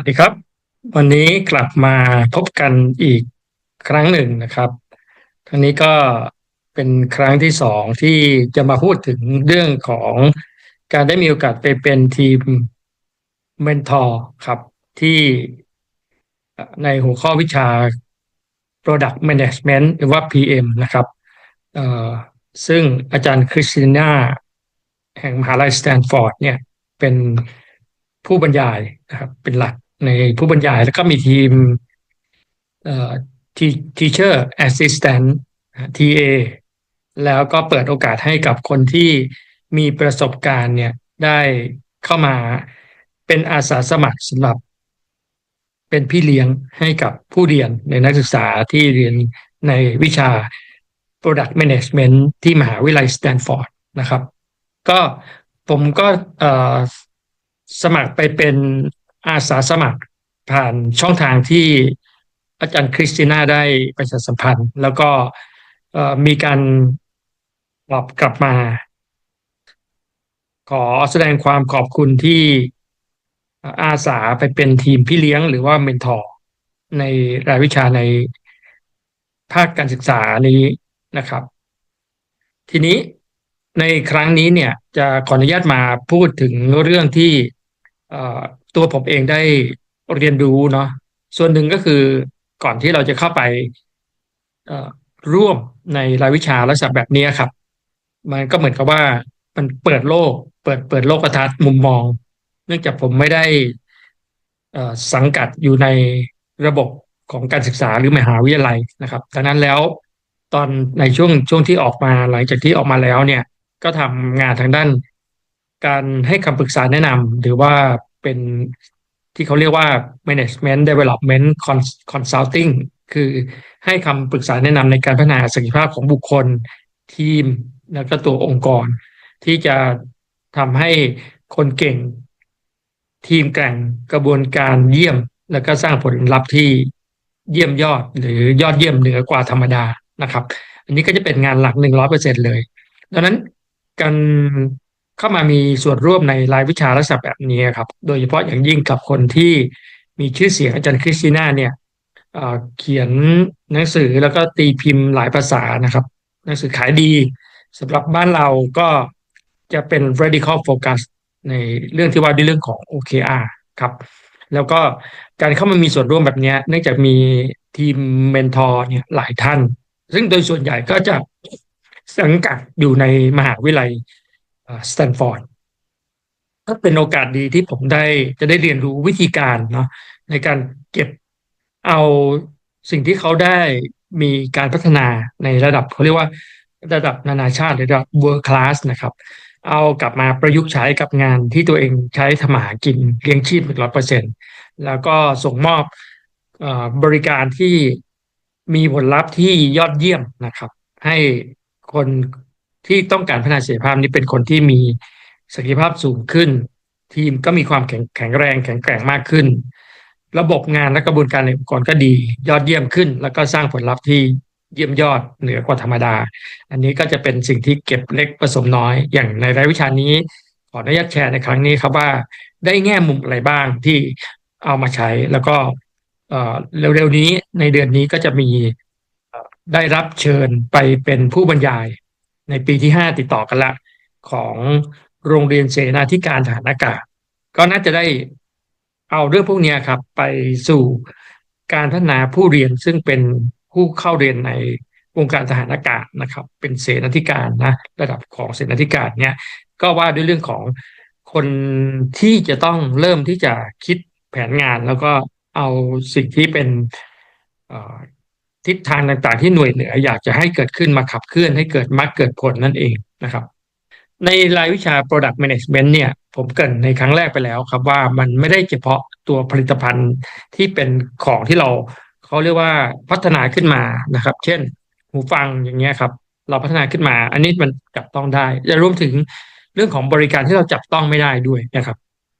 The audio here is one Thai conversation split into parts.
วัสดีครับ วันนี้กลับมาพบกันอีกครั้งหนึ่งนะครับครั้งนี้ก็เป็นครั้งที่สองที่จะมาพูดถึงเรื่องของการได้มีโอกาสไปเป็นทีมเมนทอร์ครับที่ในหัวข้อวิชา Product Management หรือว่า PM นะครับเอ่อซึ่งอาจารย์คริสติน่าแห่งมหาลัยสแตนฟอร์ดเนี่ยเป็นผู้บรรยายนะครับเป็นหลัก ในผู้บรรยาย แล้วก็มีทีมเอ่อ teacher assistant TA แล้วก็เปิดโอกาสให้กับคนที่มีประสบการณ์เนี่ยได้เข้ามาเป็นอาสาสมัครสำหรับ เป็นพี่เลี้ยงให้กับผู้เรียนในนักศึกษาที่เรียนในวิชา Product Management ที่มหาวิทยาลัยสแตนฟอร์ดนะครับ ก็ผมก็สมัครไปเป็น อาสาสมัครผ่านช่องทางที่อาจารย์คริสติน่าได้ประชาสัมพันธ์ แล้วก็มีการตอบกลับมา ขอแสดงความขอบคุณที่อาสาไปเป็นทีมพี่เลี้ยงหรือว่าเมนทอร์ในรายวิชาในภาคการศึกษานี้นะครับ ทีนี้ในครั้งนี้เนี่ยจะขออนุญาตมาพูดถึงเรื่องที่ ตัวผมเองได้เรียนรู้เนาะส่วนหนึ่งก็คือก่อนที่เราจะเข้าไปร่วมในรายวิชาลักษณะแบบนี้ครับ มันก็เหมือนกับว่ามันเปิดโลก เปิดเปิดโลกทัศน์มุมมอง เนื่องจากผมไม่ได้สังกัดอยู่ในระบบของการศึกษาหรือมหาวิทยาลัยนะครับดังนั้นแล้วตอนในช่วงช่วงที่ออกมาหลังจากที่ออกมาแล้วเนี่ยก็ทำงานทางด้าน การให้คำปรึกษาแนะนำหรือว่า เป็นที่เขาเรียกว่า management development consulting คือให้คำปรึกษาแนะนำในการพัฒนาศักยภาพของบุคคลทีมแล้วก็ตัวองค์กร ที่จะทำให้คนเก่ง ทีมแก่งกระบวนการเยี่ยม แล้วก็สร้างผลลัพธ์ที่เยี่ยมยอดหรือยอดเยี่ยมเหนือกว่าธรรมดานะครับ อันนี้ก็จะเป็นงานหลักหนึ่งร้อยเปอร์เซ็นเลยดังนั้นการ เข้ามามีส่วนร่วมในรายวิชาลักษณะแบบนี้ครับ โดยเฉพาะอย่างยิ่งกับคนที่มีชื่อเสียงอาจารย์คริสติน่าเนี่ยเขียนหนังสือแล้วก็ตีพิมพ์หลายภาษานะครับ หนังสือขายดีสำหรับบ้านเราก็จะเป็น radical focus ในเรื่องที่ว่าด้วยเรื่องของ OKR ครับ แล้วก็การเข้ามามีส่วนร่วมแบบนี้เนื่องจากมีทีมเมนทอร์เนี่ยหลายท่าน ซึ่งโดยส่วนใหญ่ก็จะสังกัดอยู่ในมหาวิทยาลัย สแตนฟอร์ดก็เป็นโอกาสดีที่ผมได้จะได้เรียนรู้วิธีการเนาะในการเก็บเอาสิ่งที่เขาได้มีการพัฒนาในระดับเขาเรียกว่าระดับนานาชาติระดับ world class นะครับ เอากลับมาประยุกต์ใช้กับงานที่ตัวเองใช้ทำหากินเลี้ยงชีพร้อยเปอร์เซ็นแล้วก็ส่งมอบบริการที่มีผลลัพธ์ที่ยอดเยี่ยมนะครับ ให้คน ที่ต้องการพัฒนาศักยภาพนี้เป็นคนที่มีศักยภาพสูงขึ้น ทีมก็มีความแข็งแข็งแรง แข็งแกร่งมากขึ้น ระบบงานและกระบวนการในองค์กรก็ดี ยอดเยี่ยมขึ้น แล้วก็สร้างผลลัพธ์ที่เยี่ยมยอดเหนือกว่าธรรมดา อันนี้ก็จะเป็นสิ่งที่เก็บเล็กผสมน้อย อย่างในรายวิชานี้ ขออนุญาตแชร์ในครั้งนี้ครับว่าได้แง่มุมอะไรบ้างที่เอามาใช้แล้วก็เร็วๆนี้ในเดือนนี้ก็จะมีได้รับเชิญไปเป็นผู้บรรยาย ในปีที่ห้าติดต่อกันละ ของโรงเรียนเสนาธิการทหารอากาศ ก็น่าจะได้เอาเรื่องพวกนี้ครับ ไปสู่การพัฒนาผู้เรียนซึ่งเป็นผู้เข้าเรียนในวงการทหารอากาศนะครับ เป็นเสนาธิการนะระดับของเสนาธิการเนี่ยก็ว่าด้วยเรื่องของคนที่จะต้องเริ่มที่จะคิดแผนงานแล้วก็เอาสิ่งที่เป็น ทิศทางต่างๆ ที่หน่วยเหนืออยากจะให้เกิดขึ้นมาขับเคลื่อนให้เกิดมรรคเกิดผลนั่นเองนะครับ ในรายวิชา product management เนี่ย ผมเกินในครั้งแรกไปแล้วครับว่ามันไม่ได้เฉพาะตัวผลิตภัณฑ์ที่เป็นของที่เราเขาเรียกว่าพัฒนาขึ้นมานะครับ เช่น หูฟังอย่างเงี้ยครับ เราพัฒนาขึ้นมา อันนี้มันจับต้องได้จะรวมถึงเรื่องของบริการที่เราจับต้องไม่ได้ด้วยนะครับ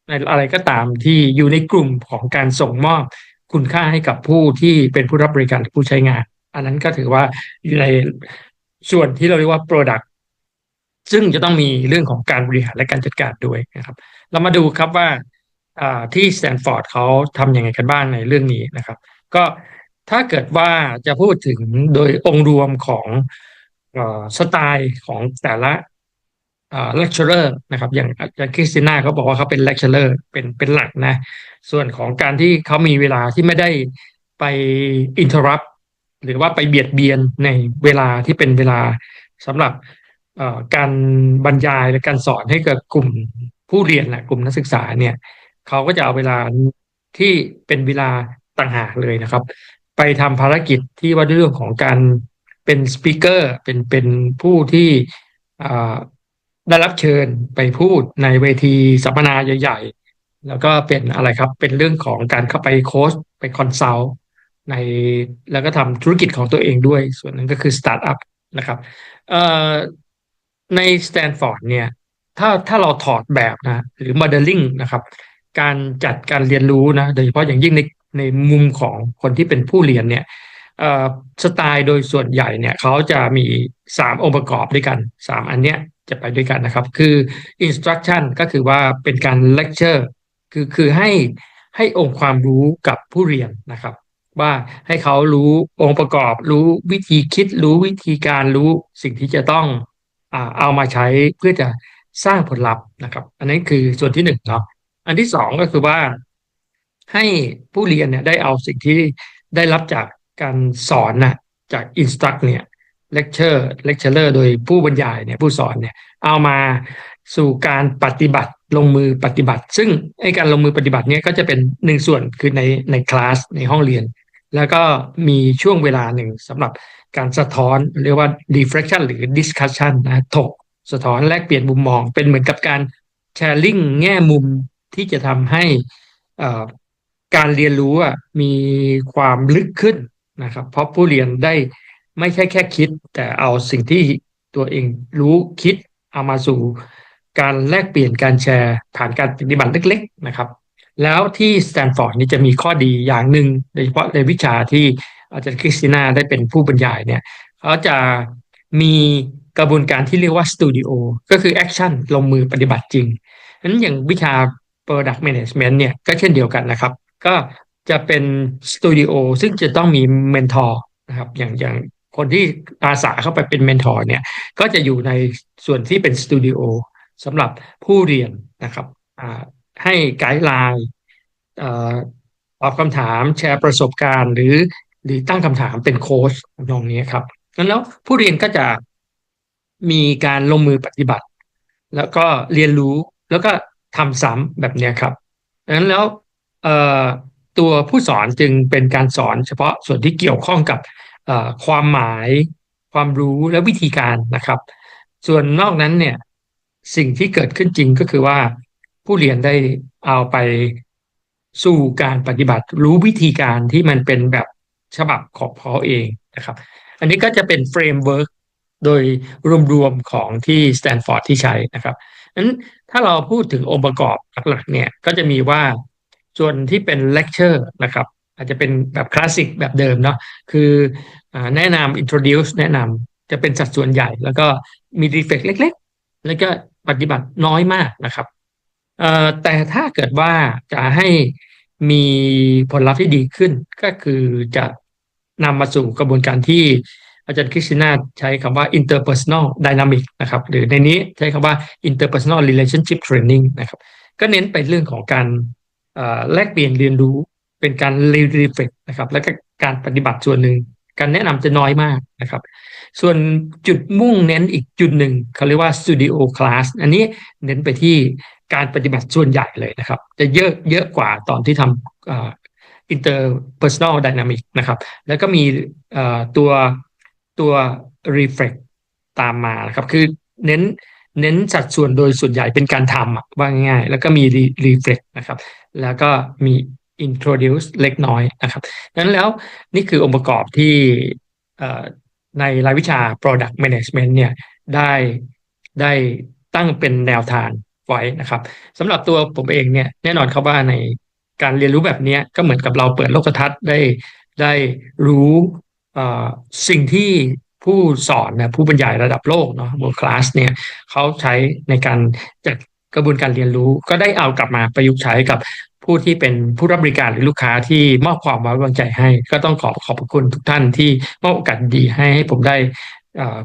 ในอะไรก็ตามที่อยู่ในกลุ่มของการส่งมอบ คุณค่าให้กับผู้ที่เป็นผู้รับบริการผู้ใช้งาน อันนั้นก็ถือว่าอยู่ในส่วนที่เราเรียกว่า Product ซึ่งจะต้องมีเรื่องของการบริหารและการจัดการด้วยนะครับ เรามาดูครับว่าที่สแตนฟอร์ดเขาทำยังไงกันบ้างในเรื่องนี้นะครับ ก็ถ้าเกิดว่าจะพูดถึงโดยองค์รวมของอสไตล์ของแต่ละ เอ่อเลคเชอร์นะครับอย่างอย่างคริสติน่าเขาบอกว่าเขาเป็นเลคเชอร์เป็นเป็นหลักนะ ส่วนของการที่เขามีเวลาที่ไม่ได้ไปอินเทอร์รัปหรือว่าไปเบียดเบียนในเวลาที่เป็นเวลาสำหรับการบรรยายและการสอนให้กับกลุ่มผู้เรียนนะกลุ่มนักศึกษาเนี่ยเขาก็จะเอาเวลาที่เป็นเวลาต่างหากเลยนะครับ ไปทำภารกิจที่ว่าเรื่องของการเป็นสปีกเกอร์เป็นเป็นผู้ที่อ่า ได้รับเชิญไปพูดในเวทีสัมมนาใหญ่ ๆ แล้วก็เป็นอะไรครับ เป็นเรื่องของการเข้าไปโค้ชไปคอนซัลท์ในแล้วก็ทำธุรกิจของตัวเองด้วย ส่วนนึ่งก็คือสตาร์ทอัพนะครับเอ่อในสแตนฟอร์ดเนี่ยถ้าถ้าเราถอดแบบนะหรือโมเดลลิ่งนะครับ การจัดการเรียนรู้นะโดยเฉพาะอย่างยิ่งในในมุมของคนที่เป็นผู้เรียนเนี่ย สไตล์โดยส่วนใหญ่เนี่ยเขาจะมีสามองค์ประกอบด้วยกันสามอันเนี้ยจะไปด้วยกันนะครับ คือ instruction ก็คือว่าเป็นการ lecture คือคือให้ให้องค์ความรู้กับผู้เรียนนะครับ ว่าให้เขารู้องค์ประกอบ รู้วิธีคิด รู้วิธีการรู้สิ่งที่จะต้องอเอามาใช้เพื่อจะสร้างผลลัพธ์นะครับ อันนี้คือส่วนที่หนึ่งเนาะอันที่สองก็คือว่าให้ผู้เรียนเนี่ยได้เอาสิ่งที่ได้รับจาก การสอนนะจากอินสตรักเนี่ยเลคเชอร์เลคเชอร์โดยผู้บรรยายเนี่ยผู้สอนเนี่ยเอามาสู่การปฏิบัติลงมือปฏิบัติ ซึ่งไอ้การลงมือปฏิบัติเนี่ยก็จะเป็นหนึ่งส่วนคือในในคลาสในห้องเรียน แล้วก็มีช่วงเวลาหนึ่งสำหรับการสะท้อนเรียกว่า reflection หรือ discussion นะถกสะท้อนแลกเปลี่ยนมุมมอง เป็นเหมือนกับการแชร์ลิงแง่มุมที่จะทำให้การเรียนรู้มีความลึกขึ้น นะครับ เพราะผู้เรียนได้ไม่ใช่แค่คิด แต่เอาสิ่งที่ตัวเองรู้คิดเอามาสู่การแลกเปลี่ยนการแชร์ผ่านการปฏิบัติเล็ก ๆ นะครับ แล้วที่สแตนฟอร์ดนี่จะมีข้อดีอย่างหนึ่งโดยเฉพาะในวิชาที่อาจารย์คริสติน่าได้เป็นผู้บรรยายเนี่ยเขาจะมีกระบวนการที่เรียกว่าสตูดิโอก็คือแอคชั่นลงมือปฏิบัติจริงนั้นอย่างวิชา Product Management เนี่ยก็เช่นเดียวกันนะครับ ก็ จะเป็นสตูดิโอซึ่งจะต้องมีเมนทอร์นะครับอย่างอย่างคนที่อาสาเข้าไปเป็นเมนทอร์เนี่ยก็จะอยู่ในส่วนที่เป็นสตูดิโอสำหรับผู้เรียนนะครับให้ไกด์ไลน์ตอบคำถามแชร์ประสบการณ์หรือหรือตั้งคำถามเป็นโค้ชตรงนี้ครับนั้นแล้วผู้เรียนก็จะมีการลงมือปฏิบัติ แล้วก็เรียนรู้แล้วก็ทำซ้ำแบบนี้ครับงนั้นแล้ว ตัวผู้สอนจึงเป็นการสอนเฉพาะส่วนที่เกี่ยวข้องกับความหมาย ความรู้และวิธีการนะครับ ส่วนนอกนั้นเนี่ยสิ่งที่เกิดขึ้นจริงก็คือว่า ผู้เรียนได้เอาไปสู่การปฏิบัติรู้วิธีการที่มันเป็นแบบฉบับของเขาเองนะครับ อันนี้ก็จะเป็นเฟรมเวิร์กโดยรวมๆของที่สแตนฟอร์ดที่ใช้นะครับนั้นถ้าเราพูดถึงองค์ประกอบหลักๆเนี่ยก็จะมีว่า ส่วนที่เป็นเลคเชอร์นะครับ อาจจะเป็นแบบคลาสสิกแบบเดิมเนาะคือแนะนำ introduce แนะนำจะเป็นสัดส่วนใหญ่ แล้วก็มีรีเฟกเล็ก ๆ แล้วก็ปฏิบัติน้อยมากนะครับแต่ถ้าเกิดว่าจะให้มีผลลัพธ์ที่ดีขึ้น ก็คือจะนำมาสู่กระบวนการที่อาจารย์คริสตินาใช้คำว่า interpersonal dynamic นะครับ หรือในนี้ใช้คำว่า interpersonal relationship training นะครับ ก็เน้นไปเรื่องของการ แลกเปลี่ยนเรียนรู้เป็นการ reflect นะครับ และก็การปฏิบัติส่วนหนึ่ง การแนะนำจะน้อยมากนะครับ ส่วนจุดมุ่งเน้นอีกจุดหนึ่งเขาเรียกว่า studio class อันนี้เน้นไปที่การปฏิบัติส่วนใหญ่เลยนะครับ จะเยอะเยอะกว่าตอนที่ทำ interpersonal dynamic นะครับ แล้วก็มีตัวตัว reflect ตามมานะครับ คือเน้น เน้นสัดส่วนโดยส่วนใหญ่เป็นการทำว่าง่ายๆ แล้วก็มี reflect นะครับ แล้วก็มี introduce เล็กน้อยนะครับนั้นแล้วนี่คือองค์ประกอบที่ในรายวิชา product management เนี่ยได้ได้ตั้งเป็นแนวทางไว้นะครับสำหรับตัวผมเองเนี่ยแน่นอนครับว่าในการเรียนรู้แบบนี้ก็เหมือนกับเราเปิดโลกทัศน์ได้ได้รู้สิ่งที่ ผู้สอนนะผู้บรรยายระดับโลกเนาะ world class เนี่ยเขาใช้ในการจัดกระบวนการเรียนรู้ ก็ได้เอากลับมาประยุกต์ใช้กับผู้ที่เป็นผู้รับบริการหรือลูกค้าที่มอบความไว้วางใจให้ ก็ต้องขอขอบคุณทุกท่านที่มอบโอกาสดีให้ให้ผมได้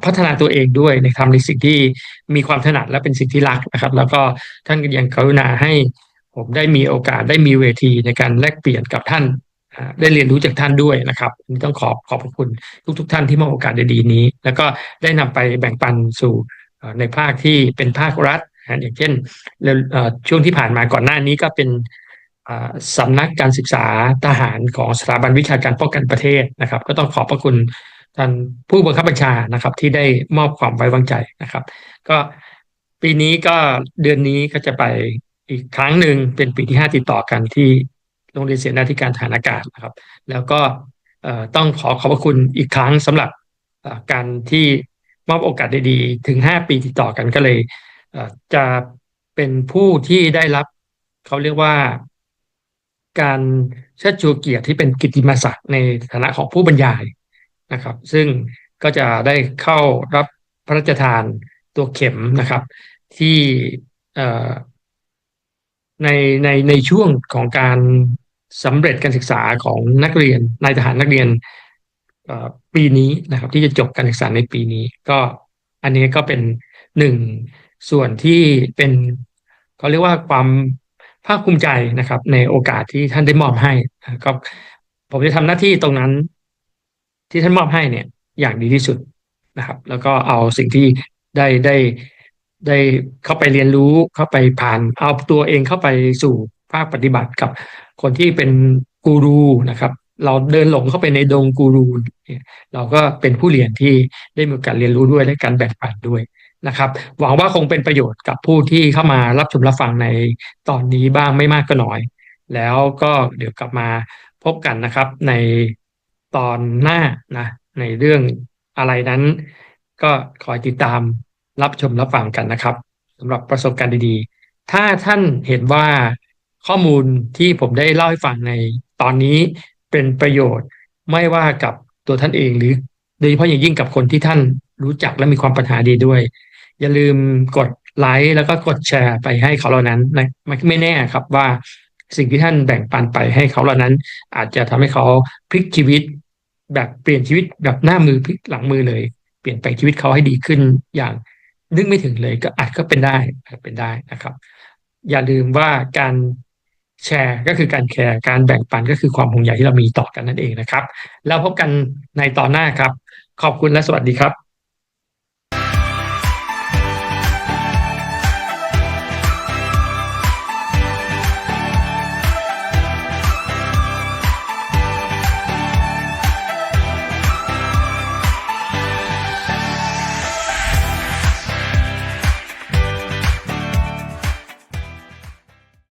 พัฒนาตัวเองด้วยในทำในสิ่งที่มีความถนัดและเป็นสิ่งที่รักนะครับ แล้วก็ท่านก็ยังกรุณาให้ผมได้มีโอกาสได้มีเวทีในการแลกเปลี่ยนกับท่าน ได้เรียนรู้จากท่านด้วยนะครับต้องขอบขอบพระคุณทุกๆท่านที่มอบโอกาสดีๆนี้ แล้วก็ได้นำไปแบ่งปันสู่ในภาคที่เป็นภาครัฐอย่างเช่นช่วงที่ผ่านมาก่อนหน้านี้ก็เป็นสำนักการศึกษาทหารของสถาบันวิชาการป้องกันประเทศนะครับ ก็ต้องขอบพระคุณท่านผู้บังคับบัญชานะครับ ที่ได้มอบความไว้วางใจนะครับ ก็ปีนี้ก็เดือนนี้ก็จะไปอีกครั้งหนึ่งเป็นปีที่ห้าติดต่อกันที่ โรงเรียนเสนาธิการฐานอากาศนะครับ แล้วก็ต้องขอขอบพระคุณอีกครั้งสำหรับการที่มอบโอกาสดีๆถึงห้าปีติดต่อกันก็เลยจะเป็นผู้ที่ได้รับเขาเรียกว่า การเชิดชูเกียรติที่เป็นกิตติมศักดิ์ในฐานะของผู้บรรยายนะครับ ซึ่งก็จะได้เข้ารับพระราชทานตัวเข็มนะครับ ที่ในในในช่วงของการ สำเร็จการศึกษาของนักเรียนนายทหารนักเรียนปีนี้นะครับ ที่จะจบการศึกษาในปีนี้ ก็อันนี้ก็เป็นหนึ่งส่วนที่เป็นเขาเรียกว่าความภาคภูมิใจนะครับ ในโอกาสที่ท่านได้มอบให้ก็ผมจะทำหน้าที่ตรงนั้น ที่ท่านมอบให้เนี่ยอย่างดีที่สุดนะครับ แล้วก็เอาสิ่งที่ได้ได้ได้เข้าไปเรียนรู้เข้าไปผ่านเอาตัวเองเข้าไปสู่ ภาคปฏิบัติกับคนที่เป็นกูรูนะครับ เราเดินหลงเข้าไปในดงกูรูเราก็เป็นผู้เรียนที่ได้มีการเรียนรู้ด้วยและการแบ่งปันด้วยนะครับ หวังว่าคงเป็นประโยชน์กับผู้ที่เข้ามารับชมรับฟังในตอนนี้บ้างไม่มากก็น้อย แล้วก็เดี๋ยวกลับมาพบกันนะครับในตอนหน้านะในเรื่องอะไรนั้น ก็คอยติดตามรับชมรับฟังกันนะครับสำหรับประสบการณ์ดีๆ ถ้าท่านเห็นว่า ข้อมูลที่ผมได้เล่าให้ฟังในตอนนี้เป็นประโยชน์ไม่ว่ากับตัวท่านเองหรือโดยเฉพาะอย่างยิ่งกับคนที่ท่านรู้จักและมีความปัญหาดีด้วย อย่าลืมกดไลค์แล้วก็กดแชร์ไปให้เขาเหล่านั้นนะไม่แน่ครับว่าสิ่งที่ท่านแบ่งปันไปให้เขาเหล่านั้น อาจจะทำให้เขาพลิกชีวิต แบบเปลี่ยนชีวิตแบบหน้ามือพลิกหลังมือเลย เปลี่ยนแปลงชีวิตเขาให้ดีขึ้นอย่างนึกไม่ถึงเลยก็อาจก็เป็นได้เป็นได้นะครับ อย่าลืมว่าการ แชร์ก็คือการแคร์การแบ่งปันก็คือความห่วงใยที่เรามีต่อกันนั่นเองนะครับ แล้วพบกันในตอนหน้าครับ ขอบคุณและสวัสดีครับ